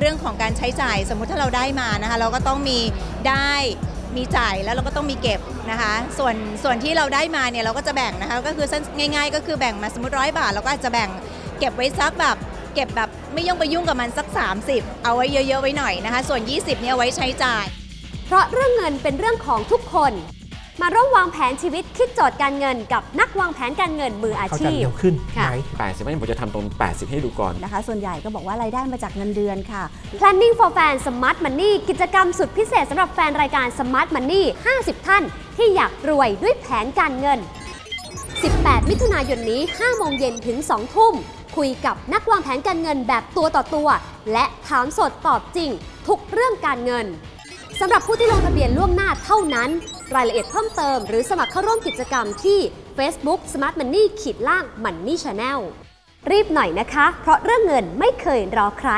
เรื่องของการใช้จ่ายสมมุติถ้าเราได้มานะคะเราก็ต้องมีได้มีจ่ายแล้วเราก็ต้องมีเก็บนะคะ ส่วนส่วนที่เราได้มาเนี่ยเราก็จะแบ่งนะคะก็คือง่าย ๆ ก็คือแบ่งมาสมมติร้อยบาทเราก็อาจจะแบ่งเก็บไว้สักแบบเก็บแบบไม่ยุ่งไปยุ่งกับมันสัก 30 เอาไว้เยอะๆไว้หน่อยนะคะ ส่วน 20เนี่ยไว้ใช้จ่าย เพราะเรื่องเงินเป็นเรื่องของทุกคน มาร่วมวางแผนชีวิตคิดโจทย์การเงิน กับนักวางแผนการเงินมืออาเข้าใจชีพ เร็วขึ้นค่ะ ไหม80ไม่ผมจะทำตรง 80 ให้ดูก่อน นะคะ ส่วนใหญ่ก็บอกว่ารายได้มาจากเงินเดือนค่ะ Planning for Fan Smart Money กิจกรรมสุดพิเศษสำหรับแฟนรายการ Smart Money 50 ท่าน ที่อยากรวยด้วยแผนการเงิน 18 มิถุนายนนี้ 5 โมงเย็นถึง 2 ทุ่ม คุยกับนักวางแผนการเงินแบบตัวต่อตัว และถามสดตอบจริง ทุกเรื่องการเงิน สำหรับผู้ที่ลงทะเบียนล่วงหน้าเท่านั้น รายละเอียดเพิ่มเติม หรือสมัครเข้าร่วมกิจกรรมที่ Facebook Smart Money ขีดล่าง Money Channel รีบหน่อยนะคะ เพราะเรื่องเงินไม่เคยรอใคร